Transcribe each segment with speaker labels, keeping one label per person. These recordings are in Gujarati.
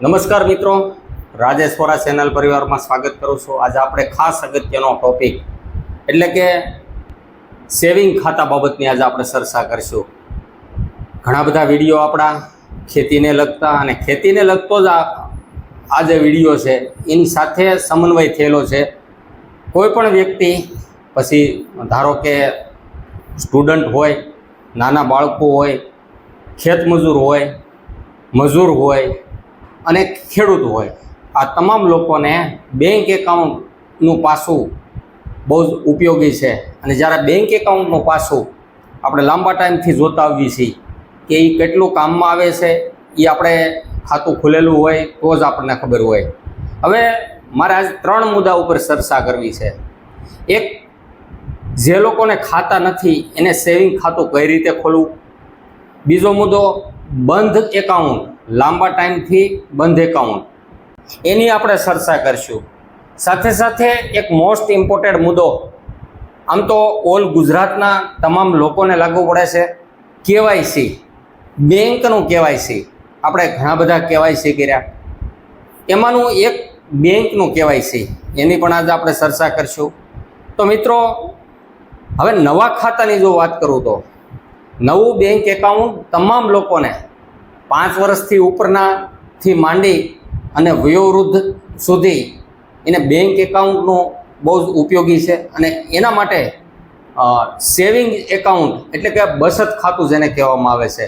Speaker 1: નમસ્કાર મિત્રો, રાજેશ વોરા ચેનલ પરિવારમાં સ્વાગત કરું છું. આજે આપણે ખાસ અગત્યનો ટોપિક, એટલે કે સેવિંગ ખાતા બાબતની આજે આપણે ચર્ચા કરીશું. ઘણા બધા વીડિયો આપણા ખેતીને લગતા અને ખેતીને લગતો જ આ જે વીડિયો છે, એની સાથે સમન્વય થયેલો છે. કોઈ પણ વ્યક્તિ, પછી ધારો કે સ્ટુડન્ટ હોય, નાના બાળકો હોય, ખેતમજૂર હોય, મજૂર હોય અને ખેડૂત હોય. આ તમામ લોકોને બેંક એકાઉન્ટનું પાસું બહુ જ ઉપયોગી છે. અને જ્યારે બેંક એકાઉન્ટનું પાસું આપણે લાંબા ટાઈમથી જોતા આવીએ છીએ કે એ કેટલું કામમાં આવે છે એ આપણે ખાતું ખુલેલું હોય તો જ આપણને ખબર હોય. હવે મારે આજ ત્રણ મુદ્દા ઉપર ચર્ચા કરવી છે. એક, જે લોકોને ખાતા નથી એને સેવિંગ ખાતું કઈ રીતે ખોલવું? બીજો મુદ્દો બંધ એકાઉન્ટ, લાંબા ટાઈમથી બંધ એકાઉન્ટ. એની આપણે ચર્ચા કરીશું. સાથે સાથે એક મોસ્ટ ઇમ્પોર્ટન્ટ મુદ્દો. આમ તો ઓલ ગુજરાતના તમામ લોકોને લાગુ પડે છે. કેવાયસી. બેંકનું કેવાયસી. આપણે ઘણા બધા કેવાયસી કર્યા. એમાંનું એક બેંકનું કેવાયસી. એની પણ આજે આપણે ચર્ચા કરીશું. તો મિત્રો, હવે નવા ખાતાની જો વાત કરું તો નવું બેંક એકાઉન્ટ તમામ લોકોને પાંચ વર્ષથી ઉપરનાથી માંડી અને વયોવૃદ્ધ સુધી એને બેંક એકાઉન્ટનો બહુ જ ઉપયોગી છે અને એના માટે સેવિંગ એકાઉન્ટ એટલે કે બચત ખાતું જેને કહેવામાં આવે છે.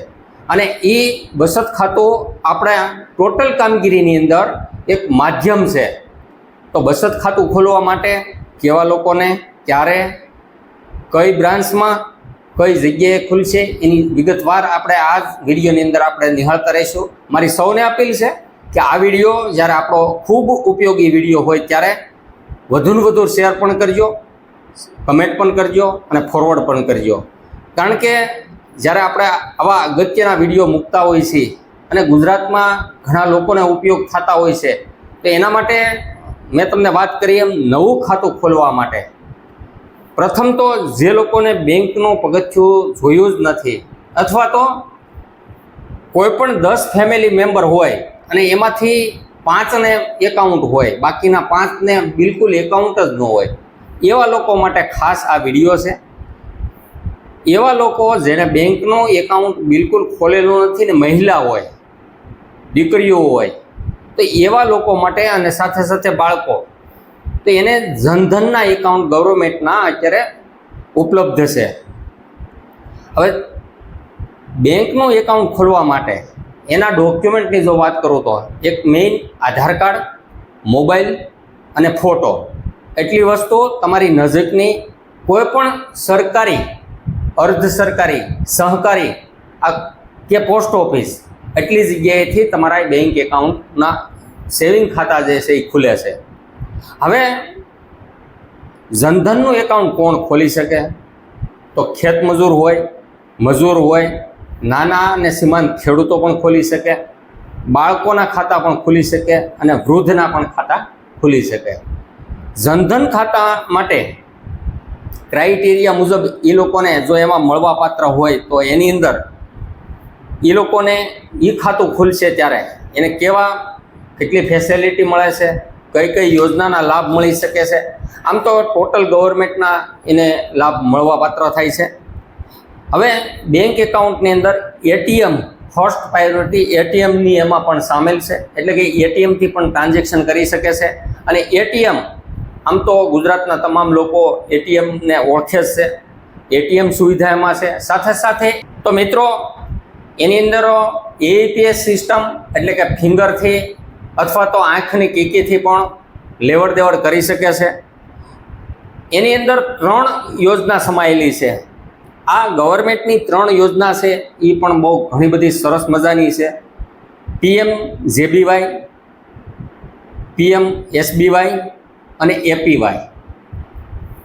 Speaker 1: અને એ બચત ખાતું આપણા ટોટલ કામગીરીની અંદર એક માધ્યમ છે. તો બચત ખાતું ખોલવા માટે કેવા લોકોને, ક્યારે, કઈ બ્રાન્ચમાં કઈ જગ્યાએ ખુલશે એની વિગતવાર આપણે આ વિડીયોની અંદર આપણે નિહાળતા રહીશું. મારી સૌને અપીલ છે કે આ વીડિયો જ્યારે આપણો ખૂબ ઉપયોગી વીડિયો હોય ત્યારે વધુને વધુ શેર પણ કરજો, કમેન્ટ પણ કરજો અને ફોરવર્ડ પણ કરજો. કારણ કે જ્યારે આપણે આવા અગત્યના વીડિયો મૂકતા હોઈએ છીએ અને ગુજરાતમાં ઘણા લોકોને ઉપયોગ થતા હોય છે, તો એના માટે મેં તમને વાત કરી એમ નવું ખાતું ખોલવા માટે. પ્રથમ તો જે લોકોને બેંકનું પગથિયું જોયું જ નથી, અથવા તો કોઈ પણ દસ ફેમિલી મેમ્બર હોય અને એમાંથી પાંચને એકાઉન્ટ હોય, બાકીના પાંચને બિલકુલ એકાઉન્ટ જ ન હોય, એવા લોકો માટે ખાસ આ વીડિયો છે. એવા લોકો જેને બેંકનું એકાઉન્ટ બિલકુલ ખોલેલું નથી ને મહિલા હોય, દીકરીઓ હોય, તો એવા લોકો માટે અને સાથે સાથે બાળકો તો એને જનધનના એકાઉન્ટ ગવર્મેન્ટના અત્યારે ઉપલબ્ધ છે. હવે બેંકનું એકાઉન્ટ ખોલવા માટે એના ડોક્યુમેન્ટની જો વાત કરું તો એક મેઇન આધાર કાર્ડ મોબાઈલ અને ફોટો એટલી વસ્તુ તમારી નજીકની કોઈ પણ સરકારી, અર્ધ સરકારી, સહકારી, આ કે પોસ્ટ ઓફિસ એટલી જગ્યાએથી તમારા બેંક એકાઉન્ટના સેવિંગ ખાતા જે છે એ ખુલે છે. હવે જનધનનું એકાઉન્ટ કોણ ખોલી શકે? તો ખેત મજૂર હોય મજૂર હોય, નાના અને સીમાંત ખેડૂતો પણ ખોલી શકે, બાળકોના ખાતા પણ ખુલી શકે અને વૃદ્ધના પણ ખાતા ખુલી શકે. જનધન ખાતા માટે ક્રાઇટેરિયા મુજબ એ લોકોને જો એમાં મળવાપાત્ર હોય તો એની અંદર એ લોકોને એ ખાતું ખુલશે ત્યારે. એને કેવા, કેટલી ફેસિલિટી મળે છે? કઈ કઈ યોજનાના લાભ મળી શકે છે? આમ તો ટોટલ ગવર્મેન્ટના એને લાભ મળવાપાત્ર થાય છે. હવે બેંક એકાઉન્ટની અંદર એટીએમ ફર્સ્ટ પ્રાયોરિટી એટીએમની એમાં પણ સામેલ છે. એટલે કે એટીએમથી પણ ટ્રાન્ઝેક્શન કરી શકે છે. અને એટીએમ આમ તો ગુજરાતના તમામ લોકો એટીએમને ઓળખે જ છે. એટીએમ સુવિધા એમાં છે. સાથે સાથે તો મિત્રો, એની અંદર એપીએસ સિસ્ટમ એટલે કે ફિંગરથી અથવા તો આંખની કીકીથી પણ લેવડ દેવડ કરી શકે છે. એની અંદર ત્રણ યોજના સમાયેલી છે. આ ગવર્મેન્ટની ત્રણ યોજના છે, એ પણ બહુ ઘણી બધી સરસ મજાની છે. પીએમ જેબીવાય, પીએમ એસબીવાય અને એપીવાય.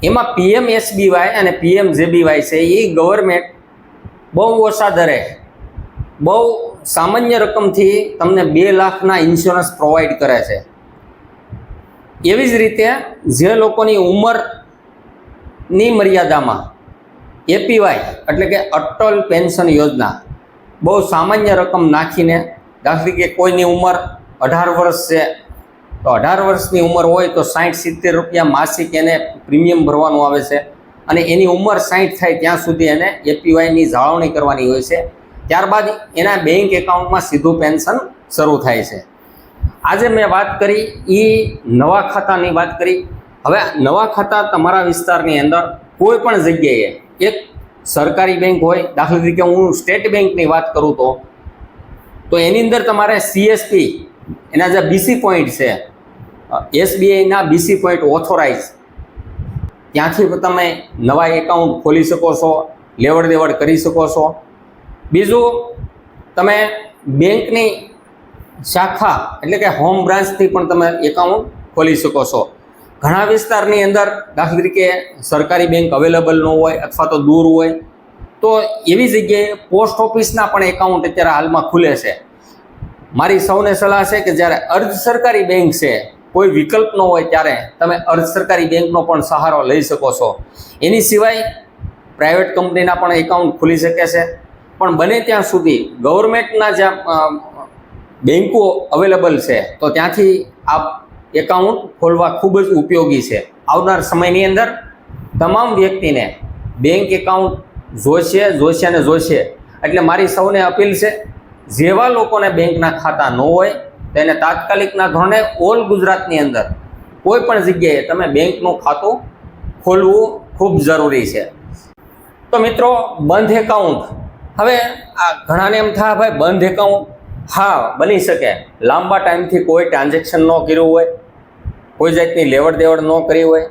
Speaker 1: એમાં પીએમ એસબીવાય અને પીએમ જેબીવાય છે, એ ગવર્મેન્ટ બહુ ઓછા દરે બહુ સામાન્ય રકમથી તમને બે લાખના ઇન્સ્યોરન્સ પ્રોવાઈડ કરે છે. એવી જ રીતે જે લોકોની ઉંમરની મર્યાદામાં એપીવાય એટલે કે અટલ પેન્શન યોજના બહુ સામાન્ય રકમ નાખીને દાખલા કે કોઈની ઉંમર અઢાર વર્ષ છે, તો અઢાર વર્ષની ઉંમર હોય તો સાઠ સિત્તેર રૂપિયા માસિક એને પ્રીમિયમ ભરવાનું આવે છે અને એની ઉંમર સાઠ થાય ત્યાં સુધી એને એપીવાયની જાળવણી કરવાની હોય છે. ત્યારબાદ એના બેંક એકાઉન્ટમાં સીધું પેન્શન શરૂ થાય છે. આજે મેં વાત કરી એ નવા ખાતાની વાત કરી. હવે નવા ખાતા તમારા વિસ્તારની અંદર કોઈ પણ જગ્યાએ એક સરકારી બેંક હોય, દાખલા તરીકે હું સ્ટેટ બેંકની વાત કરું તો તો એની અંદર તમારે સીએસપી એના જે બીસી પોઈન્ટ છે એસબીઆઈના બીસી પોઈન્ટ ઓથોરાઇઝ ત્યાંથી તમે નવા એકાઉન્ટ ખોલી શકો છો લેવડ દેવડ કરી શકો છો. બીજું, તમે બેંકની શાખા એટલે કે હોમ બ્રાન્ચથી પણ તમે એકાઉન્ટ ખોલી શકો છો. ઘણા વિસ્તારની અંદર દાખલા તરીકે સરકારી બેંક અવેલેબલ ન હોય અથવા તો દૂર હોય, તો એવી જગ્યાએ પોસ્ટ ઓફિસના પણ એકાઉન્ટ અત્યારે હાલમાં ખુલે છે. મારી સૌને સલાહ છે કે જ્યારે અર્ધ સરકારી બેંક છે, કોઈ વિકલ્પ ન હોય ત્યારે તમે અર્ધ સરકારી બેંકનો પણ સહારો લઈ શકો છો. એની સિવાય પ્રાઇવેટ કંપનીના પણ એકાઉન્ટ ખુલી શકે છે. પણ બને ત્યાં સુધી ગવર્મેન્ટના જ્યાં બેન્કો અવેલેબલ છે, તો ત્યાંથી આ એકાઉન્ટ ખોલવા ખૂબ જ ઉપયોગી છે. આવનાર સમયની અંદર તમામ વ્યક્તિને બેંક એકાઉન્ટ જોશે જોશે અને જોશે એટલે મારી સૌને અપીલ છે, જેવા લોકોને બેંકના ખાતા ન હોય, તેને તાત્કાલિકના ધોરણે ઓલ ગુજરાતની અંદર કોઈ પણ જગ્યાએ તમે બેંકનું ખાતું ખોલવું ખૂબ જરૂરી છે. તો મિત્રો, બંધ એકાઉન્ટ હવે આ ઘણાને એમ થાય, ભાઈ, બંધ એકાઉન્ટ હા, બની શકે. લાંબા ટાઈમથી કોઈ ટ્રાન્ઝેક્શન ન કર્યું હોય, કોઈ જાતની લેવડ દેવડ ન કરી હોય,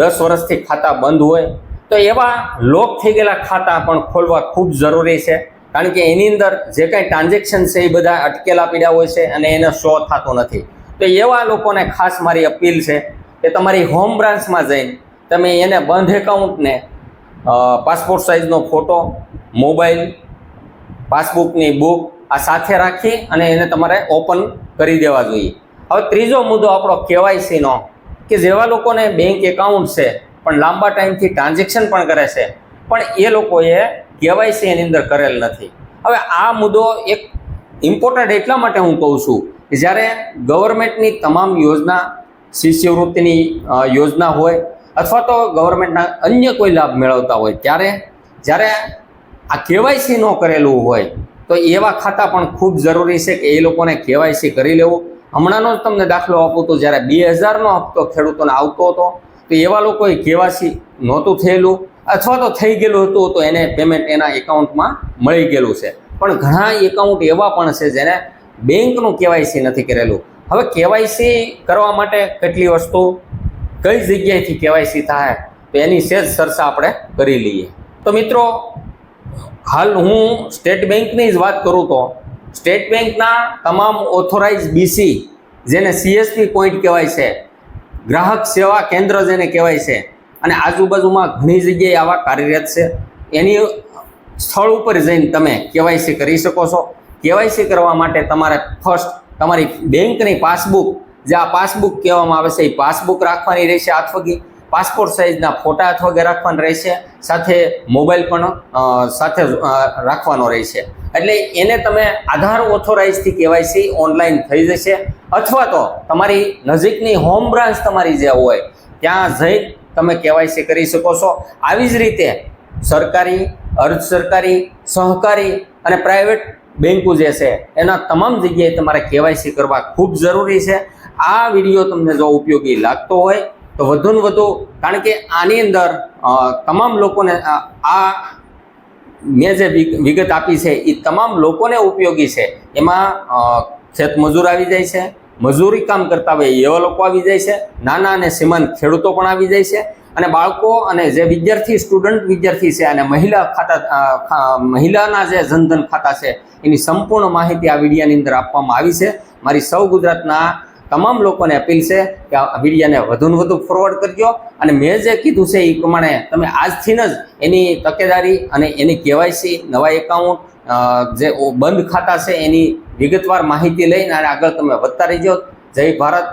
Speaker 1: દસ વર્ષથી ખાતા બંધ હોય. તો એવા લોક થઈ ગયેલા ખાતા પણ ખોલવા ખૂબ જરૂરી છે. કારણ કે એની અંદર જે કાંઈ ટ્રાન્ઝેક્શન છે એ બધા અટકેલા પીડ્યા હોય છે અને એને શો થતો નથી. તો એવા લોકોને ખાસ મારી અપીલ છે કે તમારી હોમ બ્રાન્ચમાં જઈને તમે એને બંધ એકાઉન્ટને પાસપોર્ટ સાઇઝનો ફોટો મોબાઈલ, પાસબુકની બુક આ સાથે રાખી અને એને તમારે ઓપન કરી દેવા જોઈએ. હવે ત્રીજો મુદ્દો આપણો કેવાયસીનો કે જેવા લોકોને બેંક એકાઉન્ટ છે, પણ લાંબા ટાઈમથી ટ્રાન્ઝેક્શન પણ કરે છે, પણ એ લોકોએ કેવાયસી એની અંદર કરેલ નથી. હવે આ મુદ્દો એક ઇમ્પોર્ટન્ટ એટલા માટે હું કહું છું કે જ્યારે ગવર્મેન્ટની તમામ યોજના, શિષ્યવૃત્તિની યોજના હોય, અથવા તો ગવર્મેન્ટના અન્ય કોઈ લાભ મેળવતા હોય, ત્યારે જ્યારે આ કેવાયસી ન કરેલું હોય, તો એવા ખાતા પણ ખૂબ જરૂરી છે કે એ લોકોને કેવાયસી કરી લેવું. હમણાંનો જ તમને દાખલો આપું તો જ્યારે બે હજારનો હપ્તો ખેડૂતોને આવતો હતો, તો એવા લોકોએ કેવાયસી નહોતું થયેલું, અથવા તો થઈ ગયેલું હતું તો એને પેમેન્ટ એના એકાઉન્ટમાં મળી ગયેલું છે. પણ ઘણા એકાઉન્ટ એવા પણ છે જેને બેંકનું કેવાયસી નથી કરેલું. હવે કેવાયસી કરવા માટે કેટલી વસ્તુ, કઈ જગ્યાએથી કેવાયસી થાય, તો એની સેજ ચર્ચા આપણે કરી લઈએ. તો મિત્રો હાલ હું સ્ટેટ બેંકની જ વાત કરું તો, સ્ટેટ બેંકના તમામ ઓથોરાઇઝ બીસી જેને સીએસપી પોઈન્ટ કહેવાય છે, ગ્રાહક સેવા કેન્દ્ર જેને કહેવાય છે, અને આજુબાજુમાં ઘણી જગ્યાએ આવા કાર્યરત છે. એની સ્થળ ઉપર જઈને તમે કેવાયસી કરી શકો છો. કેવાયસી કરવા માટે તમારે ફર્સ્ટ તમારી બેંકની પાસબુક, જે આ પાસબુક કહેવામાં આવે છે, એ પાસબુક રાખવાની રહેશે આથવગી પાસપોર્ટ સાઇઝના ફોટા અથવા રાખવાના રહેશે. સાથે મોબાઈલ પણ સાથે રાખવાનો રહેશે. એટલે એને તમે આધાર ઓથોરાઇઝથી કેવાયસી ઓનલાઈન થઈ જશે. અથવા તો તમારી નજીકની હોમ બ્રાન્ચ તમારી જે હોય, ત્યાં જઈ તમે કેવાયસી કરી શકો છો. આવી જ રીતે સરકારી, અર્ધ સરકારી, સહકારી અને પ્રાઇવેટ બેન્કો જે છે, એના તમામ જગ્યાએ તમારે કેવાયસી કરવા ખૂબ જરૂરી છે. આ વીડિયો તમને જો ઉપયોગી લાગતો હોય તો વધુ ને વધુ, કારણ કે આની અંદર તમામ લોકોને આ મેં જે વિગત આપી છે એ તમામ લોકોને ઉપયોગી છે. એમાં ખેતમજૂર આવી જાય છે, મજૂરી કામ કરતા હોય એવા લોકો આવી જાય છે, નાના અને સીમંત ખેડૂતો પણ આવી જાય છે, અને બાળકો અને જે વિદ્યાર્થી, સ્ટુડન્ટ વિદ્યાર્થી છે અને મહિલા ખાતા મહિલાના જે જનધન ખાતા છે, એની સંપૂર્ણ માહિતી આ વિડીયાની અંદર આપવામાં આવી છે. મારી સૌ ગુજરાતના તમામ લોકોને અપીલ છે કે આ વિડીયાને વધુને વધુ ફોરવર્ડ કરજો. અને મેં જે કીધું છે એ પ્રમાણે તમે આજથી જ એની તકેદારી અને એની કેવાયસી, નવા એકાઉન્ટ જે બંધ ખાતા છે એની વિગતવાર માહિતી લઈને અને આગળ તમે વધતા રહેજો. જય ભારત.